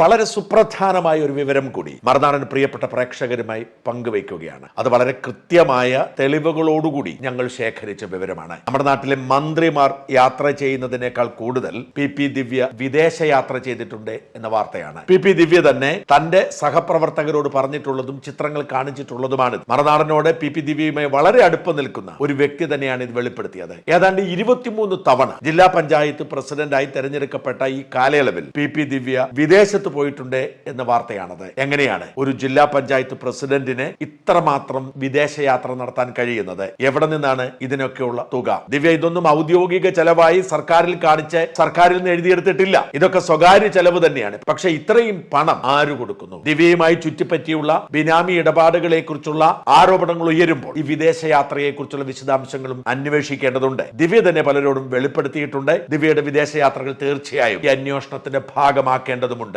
വളരെ സുപ്രധാനമായ ഒരു വിവരം കൂടി മറുനാടൻ പ്രിയപ്പെട്ട പ്രേക്ഷകരുമായി പങ്കുവയ്ക്കുകയാണ്. അത് വളരെ കൃത്യമായ തെളിവുകളോടുകൂടി ഞങ്ങൾ ശേഖരിച്ച വിവരമാണ്. നമ്മുടെ നാട്ടിലെ മന്ത്രിമാർ യാത്ര ചെയ്യുന്നതിനേക്കാൾ കൂടുതൽ പി പി ദിവ്യ വിദേശ യാത്ര ചെയ്തിട്ടുണ്ട് എന്ന വാർത്തയാണ്. പി പി ദിവ്യ തന്നെ തന്റെ സഹപ്രവർത്തകരോട് പറഞ്ഞിട്ടുള്ളതും ചിത്രങ്ങൾ കാണിച്ചിട്ടുള്ളതുമാണ്. മറുനാടനോട് പി പി ദിവ്യയുമായി വളരെ അടുപ്പം നിൽക്കുന്ന ഒരു വ്യക്തി തന്നെയാണ് ഇത് വെളിപ്പെടുത്തിയത്. ഏതാണ്ട് ഇരുപത്തിമൂന്ന് തവണ ജില്ലാ പഞ്ചായത്ത് പ്രസിഡന്റായി തെരഞ്ഞെടുക്കപ്പെട്ട ഈ കാലയളവിൽ പി പി ദിവ്യ വിദേശത്ത് പോയിട്ടുണ്ട് എന്ന വാർത്തയാണത്. എങ്ങനെയാണ് ഒരു ജില്ലാ പഞ്ചായത്ത് പ്രസിഡന്റിന് ഇത്രമാത്രം വിദേശയാത്ര നടത്താൻ കഴിയുന്നത്? എവിടെ നിന്നാണ് ഇതിനൊക്കെയുള്ള തുക? ദിവ്യ ഇതൊന്നും ഔദ്യോഗിക ചെലവായി സർക്കാരിൽ കാണിച്ച് സർക്കാരിൽ നിന്ന് എഴുതിയെടുത്തിട്ടില്ല. ഇതൊക്കെ സ്വകാര്യ ചെലവ് തന്നെയാണ്. പക്ഷെ ഇത്രയും പണം ആര് കൊടുക്കുന്നു? ദിവ്യയുമായി ചുറ്റിപ്പറ്റിയുള്ള ബിനാമി ഇടപാടുകളെ കുറിച്ചുള്ള ആരോപണങ്ങൾ ഉയരുമ്പോൾ ഈ വിദേശയാത്രയെ കുറിച്ചുള്ള വിശദാംശങ്ങളും അന്വേഷിക്കേണ്ടതുണ്ട്. ദിവ്യ തന്നെ പലരോടും വെളിപ്പെടുത്തിയിട്ടുണ്ട്. ദിവ്യയുടെ വിദേശയാത്രകൾ തീർച്ചയായും ഈ അന്വേഷണത്തിന്റെ ഭാഗമാക്കേണ്ടതുമുണ്ട്.